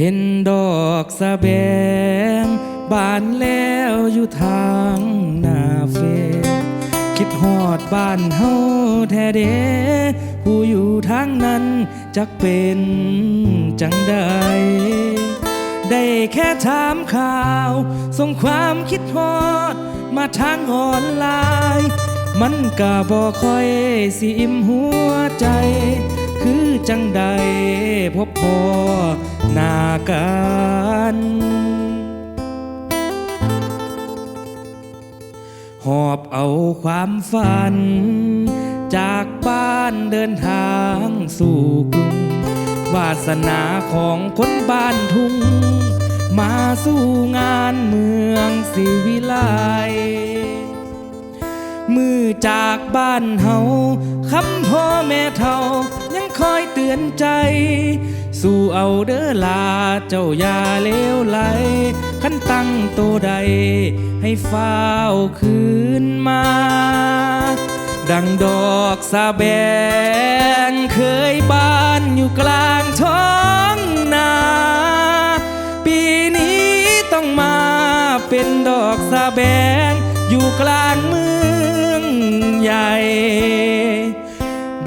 เห็นดอกสะแบง บานแล้วอยู่ทางหน้าเฟคิดฮอดบ้านเฮาแท้เดผู้อยู่ทางนั้นจักเป็นจังใดได้แค่ถามข่าว ส่งความคิดฮอด มาทางออนไลน์ มันก็บ่ค่อยสิอิ่มหัวใจ คือจังใดพบพอหน้ากันหอบเอาความฝัน จากบ้านเดินทางสู่กรุง วาสนาของคนบ้านทุ่ง มาสู่งานเมืองสิวิไลมือจากบ้านเฮาคำพ่อแม่เท่า คอยเตือนใจ สู่เอาเด้อลาเจ้าอย่าเลวไหลขันตั้งตัวใด ให้ฟ้าคืนมา ดังดอกสาแบงเคยบานอยู่กลางท้องนา ปีนี้ต้องมาเป็นดอกสาแบงอยู่กลางเมืองใหญ่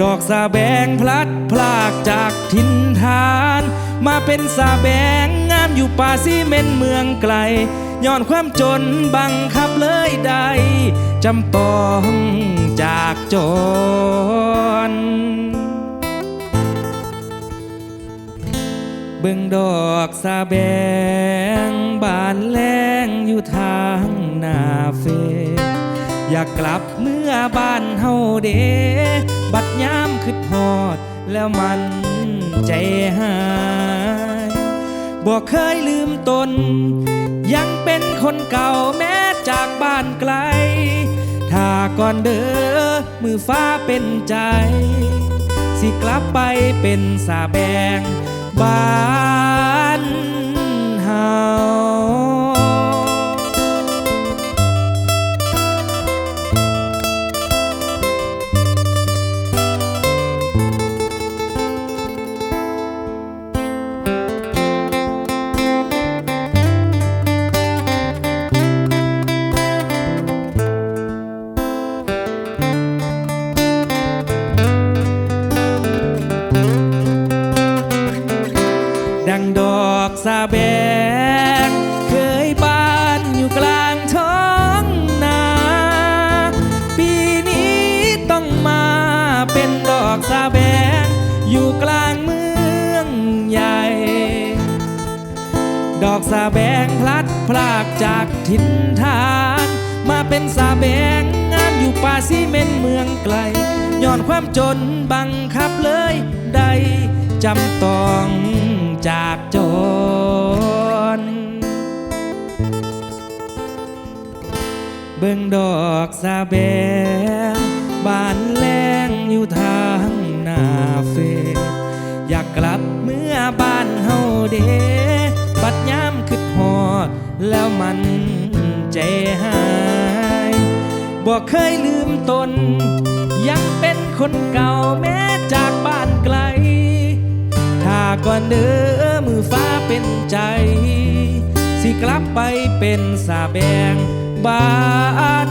ดอกสาแบงพลัดพลากจากทินฐาน มาเป็นสาแบงงามอยู่ป่าซีเมนต์เมืองไกลย้อนความจนบังคับเลยได้จำต้องจากจนเบิ่งดอกสาแบงบานแรงอยู่ทางหน้าเฟ อยากกลับเมื่อบ้านเฮาเด คิดฮอด แล้วมันใจหายบ่เคยลืมตน ยังเป็นคนเก่าแม้จากบ้านไกล ถ้าก่อนเด้อมือฟ้าเป็นใจ สิกลับไปเป็นสาแบงบ้านเฮา สาแบงเคยบานอยู่กลางท้องนา ปีนี้ต้องมาเป็นดอกสาแบงอยู่กลางเมืองใหญ่ ดอกสาแบงพลัดพรากจากถิ่นฐาน มาเป็นสาแบงงามอยู่ป่าซีเมนเมืองไกลย้อนความจนบังคับเลยได้จำต้อง จากจน เบิ่งดอกสาแบงบานแรงอยู่ทางหน้าเฟ อยากกลับเมื่อบ้านเฮาเดบัดยามคิดฮอด แล้วมันใจหายบ่เคยลืมตน ยังเป็นคนเก่าแม้จากบ้านไกล ถ้าก่อนเด้อมือ ฟ้าเป็นใจ สิกลับไปเป็นสาแบงบ้าน